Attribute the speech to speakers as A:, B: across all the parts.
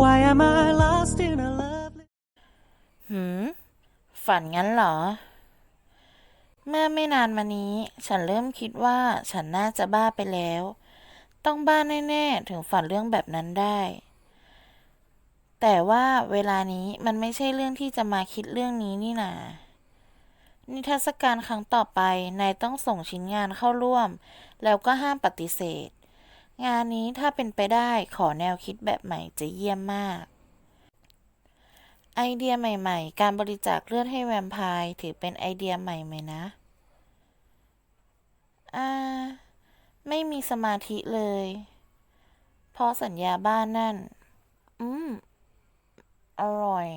A: Why am I lost in a lovely
B: หืม ฝันงั้นเหรอ เมื่อไม่นานมานี้ ฉันเริ่มคิดว่าฉันน่าจะบ้าไปแล้ว ต้องบ้าแน่ๆ ถึงฝันเรื่องแบบนั้นได้ แต่ว่าเวลานี้มันไม่ใช่เรื่องที่จะมาคิดเรื่องนี้นี่นานิทรรศการครั้งต่อไปนายต้องส่งชิ้นงานเข้าร่วม แล้วก็ห้ามปฏิเสธ งานนี้ถ้าเป็นไปได้ขอแนวคิดแบบใหม่จะเยี่ยมมาก ไอเดียใหม่ๆ การบริจาคเลือดให้แวมไพร์ถือเป็นไอเดียใหม่ไหมนะ อ่า ไม่มีสมาธิเลย เพราะสัญญาบ้านนั่น อืม อร่อย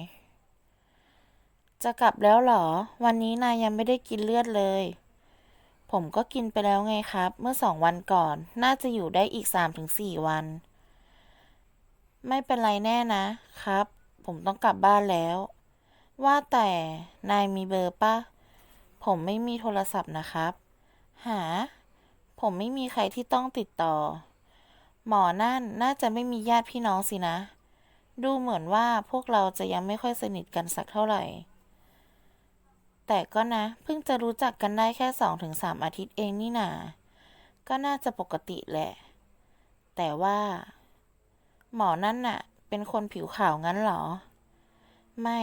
B: จะกลับแล้วเหรอ วันนี้นายยังไม่ได้กินเลือดเลย ผมก็กินไปแล้วไงครับ เมื่อสองวันก่อน น่าจะอยู่ได้อีกสามถึงสี่วัน ไม่เป็นไรแน่นะครับ ผมต้องกลับบ้านแล้ว ว่าแต่นายมีเบอร์ปะผมไม่มีโทรศัพท์นะครับ หา ผมไม่มีใครที่ต้องติดต่อ หมอนั่นน่าจะไม่มีญาติพี่น้องสินะ ดูเหมือนว่าพวกเราจะยังไม่ค่อยสนิทกันสักเท่าไหร่ แต่ก็นะ เพิ่งจะรู้จักกันได้แค่สองถึงสามอาทิตย์เองนี่นา ก็น่าจะปกติแหละ แต่ว่า หมอนั่นน่ะ เป็นคนผิวขาวงั้นเหรอ ไม่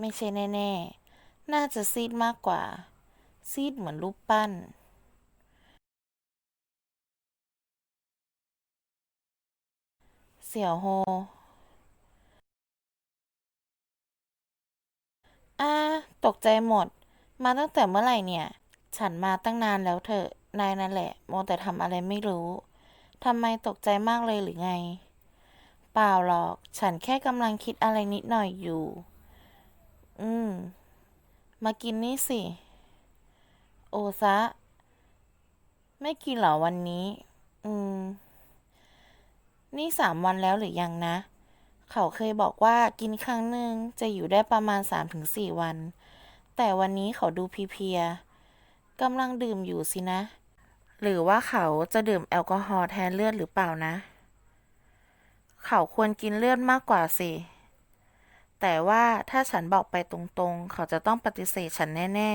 B: ไม่ใช่แน่ ๆ น่าจะซีดมากกว่า ซีดเหมือนรูปปั้นเสี่ยวโฮ ตกใจหมด มาตั้งแต่เมื่อไหร่เนี่ย ฉันมาตั้งนานแล้วเถอะ นายนั่นแหละโมแต่ทำอะไรไม่รู้ทำไมตกใจมากเลยหรือไง เปล่าหรอก ฉันแค่กำลังคิดอะไรนิดหน่อยอยู่ อืม มากินนี่สิ โอซะ ไม่กินเหรอวันนี้ อืม นี่สามวันแล้วหรือยังนะ เขาเคยบอกว่ากินครั้งหนึ่งจะอยู่ได้ประมาณสามถึงสี่วัน แต่วันนี้เขาดูเพลียๆกำลังดื่มอยู่สินะ หรือว่าเขาจะดื่มแอลกอฮอล์แทนเลือดหรือเปล่านะ เขาควรกินเลือดมากกว่าสิ แต่ว่าถ้าฉันบอกไปตรงๆ เขาจะต้องปฏิเสธฉันแน่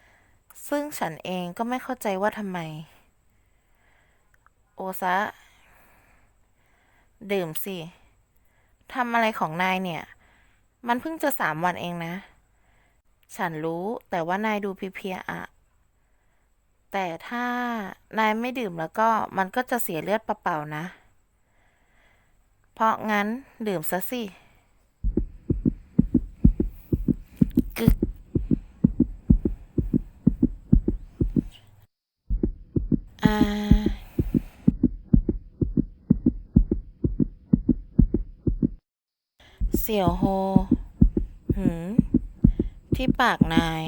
B: ๆ ซึ่งฉันเองก็ไม่เข้าใจว่าทำไม โอซะ ดื่มสิทำอะไรของนายเนี่ย มันเพิ่งจะสามวันเองนะ ฉันรู้แต่ว่านายดูเพียๆอะ แต่ถ้านายไม่ดื่มแล้วก็มันก็จะเสียเลือดเปล่าๆนะ เพราะงั้นดื่มซะสิกึกอ่าเสี่ยวโฮ หืม ที่ปากนาย